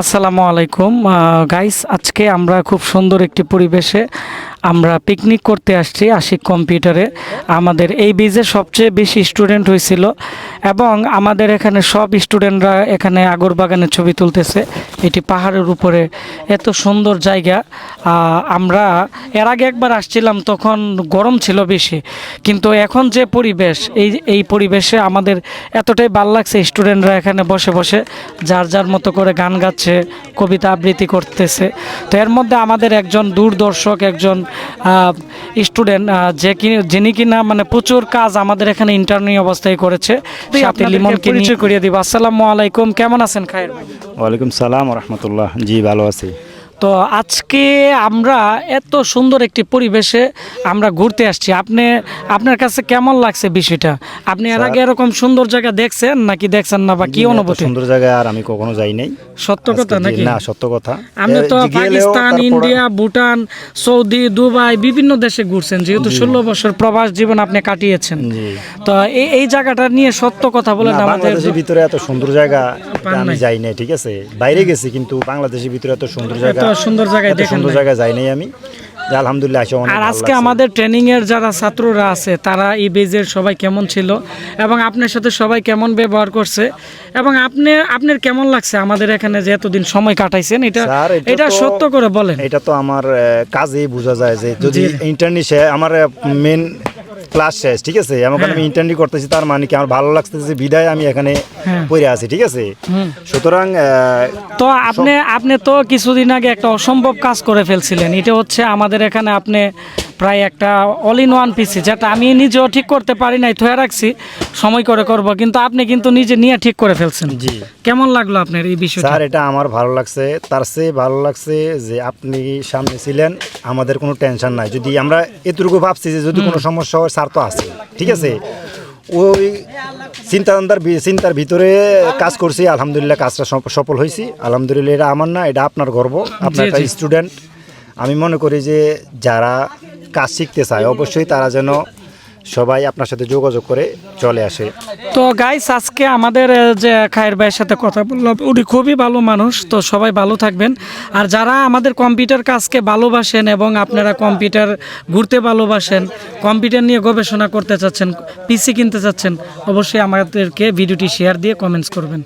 আসসালামু আলাইকুম। গাইস আজকে আমরা খুব সুন্দর একটি পরিবেশে আমরা পিকনিক করতে আসছি আশিক কম্পিউটারে আমাদের এই বিজে সবচেয়ে বেশি স্টুডেন্ট হয়েছিল এবং আমাদের এখানে সব স্টুডেন্টরা এখানে আগর বাগানের ছবি তুলতেছে। এটি পাহাড়ের উপরে এত সুন্দর জায়গা। আমরা এর আগে একবার আসছিলাম, তখন গরম ছিল বেশি। কিন্তু এখন যে পরিবেশ, এই এই পরিবেশে আমাদের এতটাই ভালো লাগছে স্টুডেন্টরা এখানে বসে বসে যার যার মতো করে গান গাচ্ছে, কবিতা আবৃত্তি করতেছে। তো এর মধ্যে আমাদের একজন দূরদর্শক, একজন স্টুডেন্ট যে কি যিনি কিনা মানে প্রচুর কাজ আমাদের এখানে ইন্টারনি অবস্থায় করেছে সাথে লিমন পরিচয় করিয়ে দিব। আসসালামু আলাইকুম কেমন আছেন খায়ের ভাই? ওয়ালাইকুম সালাম রহমতুল্লাহ। জি ভালো আছি। তো আজকে আমরা এত সুন্দর একটি পরিবেশে আমরা ঘুরতে আসছি। আপনি আপনার কাছে কেমন লাগছে বিষয়টা? আপনি এর আগে এরকম সুন্দর জায়গা দেখছেন নাকি দেখছেন না বা কি অনুভূতি? সুন্দর জায়গায় আর আমি কখনো যাই নাই। সত্য কথা নাকি? না সত্য কথা। আপনি তো Pakistan India Bhutan Saudi Dubai বিভিন্ন দেশে ঘুরছেন যেহেতু ষোলো বছর প্রবাস জীবন আপনি কাটিয়েছেন। তো এই এই জায়গাটা নিয়ে সত্য কথা বলেন আমাদের। ভিতরে এত সুন্দর জায়গা আমি যাই নাই ঠিক আছে? বাইরে গেছি কিন্তু বাংলাদেশের ভিতরে এত সুন্দর জায়গা সুন্দর জায়গায় দেখেন সুন্দর নাই। জায়গা যাই নাই আমি আলহামদুলিল্লাহ আসে আর আজকে আমাদের ট্রেনিং এর যারা ছাত্ররা আছে তারা এই বেজের সবাই কেমন ছিল এবং আপনার সাথে সবাই কেমন ব্যবহার করছে এবং আপনি আপনার কেমন লাগছে আমাদের এখানে যে এতদিন সময় কাটাইছেন এটা এটা সত্য করে বলেন এটা তো আমার কাজেই বোঝা যায় যে যদি জি। ইন্টারনি আমার মেন ক্লাস শেষ ঠিক আছে আমাকে হ্যাঁ। আমি ইন্টারনি করতেছি তার মানে কি আমার ভালো লাগতেছে বিদায় আমি এখানে। পড়ে আছি ঠিক আছে? সুতরাং তো আপনি আপনি তো কিছুদিন আগে একটা অসম্ভব কাজ করে ফেলছিলেন। এটা হচ্ছে আমাদের এখানে আপনি প্রায় একটা অল ইন ওয়ান পিসি যেটা আমি নিজেও ঠিক করতে পারি নাই থয়ে রাখছি সময় করে করব কিন্তু আপনি কিন্তু নিজে নিয়ে ঠিক করে ফেলছেন। জি। কেমন লাগল আপনার এই বিষয়টা? স্যার এটা আমার ভালো লাগছে। তার চেয়ে ভালো লাগছে যে আপনি সামনে ছিলেন আমাদের কোনো টেনশন নাই। যদি আমরা এতটুকু ভাবছি যে যদি কোনো সমস্যা হয় স্যার তো আছে ঠিক আছে? ওই চিন্তার চিন্তার ভিতরে কাজ করছি আলহামদুলিল্লাহ কাজটা সফ- সফল হয়েছি আলহামদুলিল্লাহ এটা আমার না এটা আপনার গর্ব। আপনার একটা স্টুডেন্ট আমি মনে করি যে যারা কাজ শিখতে চায় অবশ্যই তারা যেন সবাই আপনার সাথে যোগাযোগ করে চলে আসে। তো গাইস আজকে আমাদের যে খায়ের ভাইয়ের সাথে কথা বললাম, উনি খুবই ভালো মানুষ, তো সবাই ভালো থাকবেন। আর যারা আমাদের কম্পিউটার কাজকে ভালোবাসেন এবং আপনারা কম্পিউটার ঘুরতে ভালোবাসেন কম্পিউটার নিয়ে গবেষণা করতে চাচ্ছেন পিসি কিনতে চাচ্ছেন, অবশ্যই আমাদেরকে ভিডিওটি শেয়ার দিয়ে কমেন্টস করবেন।